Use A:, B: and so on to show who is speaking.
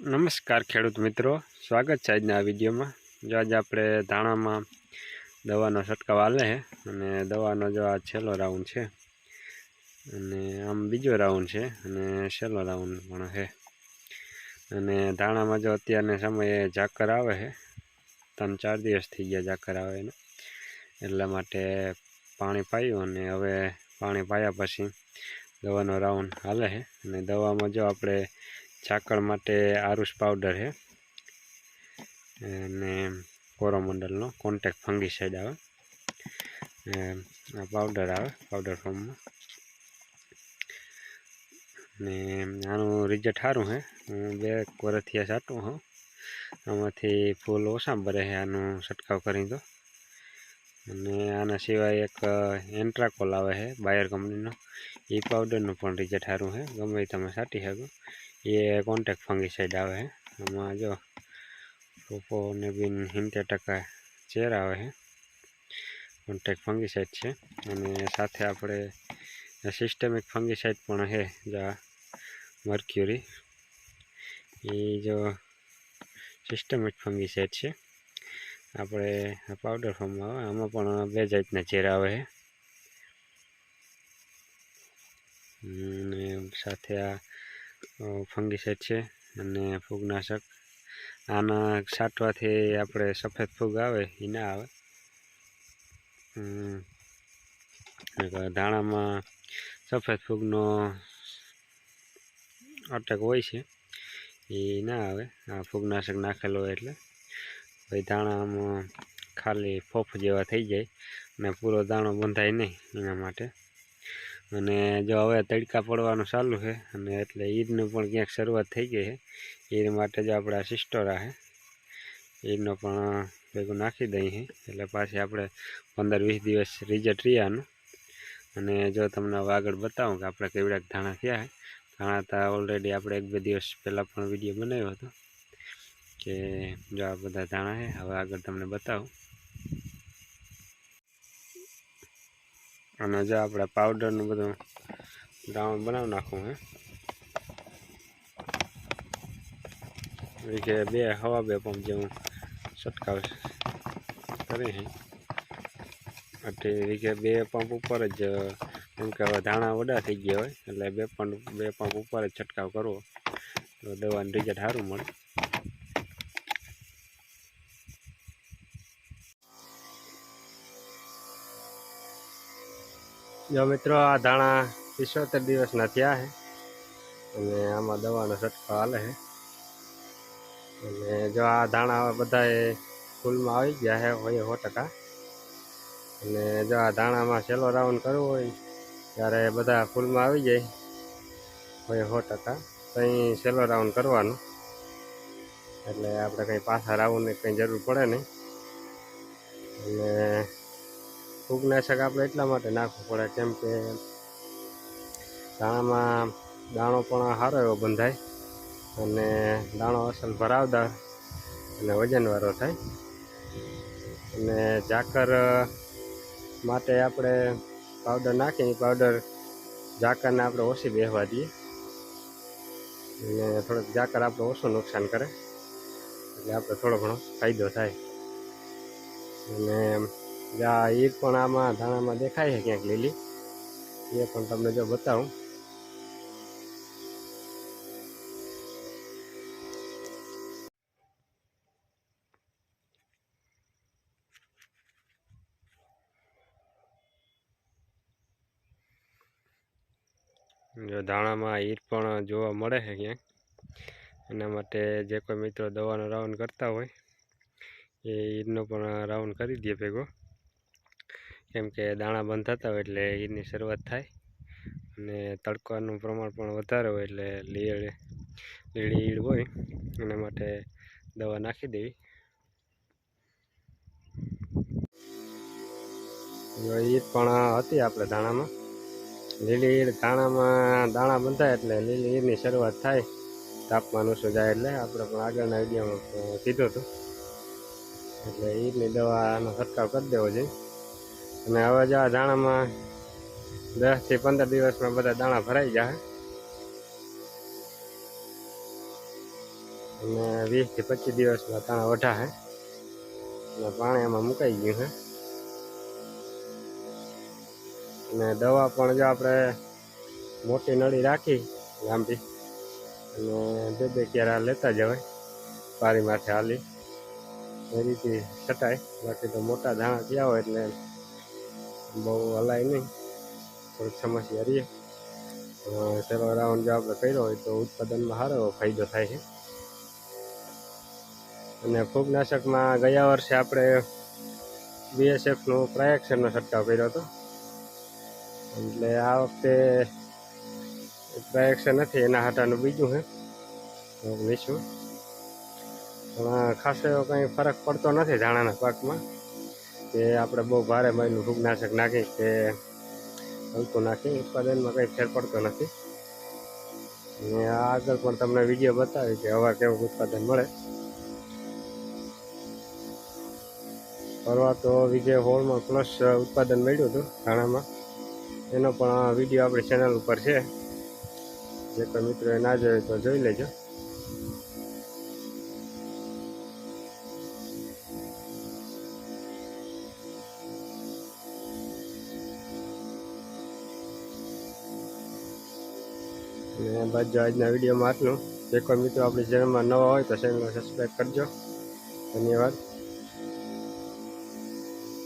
A: નમસ્કાર ખેડૂત મિત્રો. સ્વાગત છે આજના વિડીયોમાં. જો આજે આપણે ધાણામાં દવાનો છંટકાવ આલે છે અને દવાનો જો આ છેલ્લો રાઉન્ડ છે અને આમ બીજો રાઉન્ડ છે અને છેલ્લો રાઉન્ડ પણ છે. અને ધાણામાં જો અત્યારના સમયે ઝાકર આવે છે, ત્રણ ચાર દિવસ થઈ ગયા ઝાકર આવે એને. એટલા માટે પાણી પાયું અને હવે પાણી પાયા પછી દવાનો રાઉન્ડ હાલે છે. અને દવામાં જો આપણે ઝાકળ માટે આરુષ પાવડર છે. અને કોરોમંડલનો કોન્ટેક્ટ ફંગીસાઇડ આવે. એ આ પાવડર આવે પાવડર ફોર્મમાં ને આનું રિઝલ્ટ સારું છે હું બે વર્ષથી આ સાટું હું. આમાંથી ફૂલ ઓછા ભરે છે આનું છંટકાવ કરી દો અને આના સિવાય એક એન્ટ્રાકોલ આવે છે બાયર કંપનીનો એ પાવડરનું પણ રિઝલ્ટ સારું છે ગમે તમે સાટી શકો. એ કોન્ટેક ફંગીસાઇડ આવે છે એમાં જો પોપો ને બિન સિત્તેર ટકા ચેર આવે છે કોન્ટેક ફંગીસાઇડ છે. અને સાથે આપણે સિસ્ટમિક ફંગીસાઇડ પણ છે જો મર્ક્યુરી એ જો સિસ્ટમિક ફંગીસાઇડ છે. આપણે પાવડર ફોર્મમાં આવે, આમાં પણ બે જાતના ચેર આવે છે અને સાથે આ ફંગીસાઇડ છે અને ફૂગનાશક. આના છાંટવાથી આપણે સફેદ ફૂગ આવે, એ ના આવે. ધાણામાં સફેદ ફૂગનો અટેક હોય છે, એ ના આવે. આ ફૂગનાશક નાખેલો હોય એટલે. ભાઈ દાણામાં ખાલી ફોફ જેવા થઈ જાય અને પૂરો દાણો બંધાય નહીં એના માટે. અને જો હવે તડકા પડવાનું ચાલુ છે, અને એટલે ઈદનું પણ ક્યાંક શરૂઆત થઈ ગઈ છે. ઈદ માટે જો આપણે આ સિસ્ટોરા છે, ઈદનો પણ ભેગું નાખી દઈએ એટલે પાછી આપણે પંદર વીસ દિવસ રિઝલ્ટ રહ્યાનું અને જો તમને હવે આગળ બતાવું કે આપણે કેવડાક ધાણા થયા છે. ધાણા તો ઓલરેડી આપણે એક બે દિવસ પહેલાં પણ વીડિયો બનાવ્યો હતો. કે જો આ બધા ધાણા છે, હવે આગળ તમને બતાવું. અને જો આપણે પાવડરનું બધું દ્રાવણ બનાવી નાખવું હે. કે બે હવા બે પંપ જેવું છંટકાવ કરી છે એટલે કે બે પંપ ઉપર જ એમ કે ધાણા વડા થઈ ગયા હોય, એટલે બે પંપ બે પંપ ઉપર જ છંટકાવ કરવો. તો દવાનું રિઝલ્ટ સારું મળે. જો મિત્રો, આ ધાણા પિસોતેર દિવસના થયા છે. અને આમાં દવાનો સટકો હાલે છે. અને જો આ ધાણા બધાએ ફૂલમાં આવી ગયા છે, હોય સો ટકા. અને જો આ ધાણામાં છેલ્લો રાઉન્ડ કરવો હોય, ત્યારે બધા ફૂલમાં આવી જાય. હોય સો ટકા. કંઈ છેલ્લો રાઉન્ડ કરવાનું. એટલે આપણે કંઈ પાછા રાઉન્ડની કંઈ જરૂર પડે નહીં. અને ફૂગનાશક આપણે એટલા માટે નાખવું પડે, કેમ કે દાણામાં, દાણો પણ સારો એવો બંધાય અને દાણો અસલ ભરાવદાર અને વજનવાળો થાય. અને ઝાકર માટે આપણે પાવડર નાખીએ પાવડર ઝાકરને આપણે ઓછી બેહવા દઈએ. અને થોડોક ઝાકર આપણે ઓછું નુકસાન કરે, એટલે આપણે થોડો ઘણો ફાયદો થાય. અને જ્યાં ઈર પણ આમાં ધાણામાં દેખાય છે ક્યાંક લીલી. એ પણ તમને જો બતાવું. જો ધાણામાં ઈર પણ જોવા મળે છે ક્યાંક. એના માટે જે કોઈ મિત્રો દવાનો રાઉન્ડ કરતા હોય, એ ઈરનો પણ રાઉન્ડ કરી દે ભેગો. કેમ કે દાણા બંધ થતા હોય એટલે ઈરની શરૂઆત થાય. અને તડકાનું પ્રમાણ પણ વધારે હોય એટલે લીળ, લીળી ઈડ હોય, એના માટે દવા નાખી દેવી. ઈડ પણ હતી આપણે દાણામાં. લીલી ઈડ દાણામાં, દાણા બંધાય એટલે લીલી ઈડની શરૂઆત થાય. તાપમાન ઓછું જાય એટલે આપણે પણ આગળના વિડીયોમાં કીધું હતું. એટલે ઈડની દવાનો છંટકાવ કરી દેવો જોઈએ. અને હવે જો આ દાણામાં દસથી પંદર દિવસમાં બધા દાણા ભરાઈ જાય અને વીસથી પચીસ દિવસમાં દાણા વઢા હે. અને પાણી એમાં મુકાઈ ગયું છે અને દવા પણ જો આપણે મોટી નળી રાખી લાંબી, અને બે બે ક્યારા લેતા જવાય પારી માથે હાલી. એ રીતે છટાય. બાકી તો મોટા દાણા થયા હોય એટલે બહુ હલાય નહીં. થોડીક સમસ્યા રહીએ. સેલો રાઉન્ડ જો આપણે કર્યો હોય તો ઉત્પાદનમાં સારો ફાયદો થાય છે. અને ફૂગનાશકમાં ગયા વર્ષે આપણે બીએસએફનો પ્રાયક્ષરનો છંટકાવ કર્યો હતો. એટલે આ વખતે પ્રાયક્ષર નથી, એના હાટાનું બીજું છે. લઈશું પણ ખાસ એવો કંઈ ફરક પડતો નથી ધાણાના પાકમાં. કે આપણે બહુ ભારે મહિનું ફૂગનાશક નાખી કે હલતું નાખી ઉત્પાદનમાં કંઈ ફેર પડતો નથી. અને આગળ પણ તમને વીડિયો બતાવી કે હવા કેવું ઉત્પાદન મળે. ફરવા તો વિજય હોલમાં પ્લસ ઉત્પાદન મળ્યું હતું ધાણામાં એનો પણ વીડિયો આપણી ચેનલ ઉપર છે. જે કોઈ મિત્રોએ ના જોયો તો જોઈ લેજો. અને બસ જો આજના વિડીયોમાં આટલું. જે મિત્રો, આપણી ચેનલમાં નવા હોય તો ચેનલને સબસ્ક્રાઈબ કરજો. ધન્યવાદ.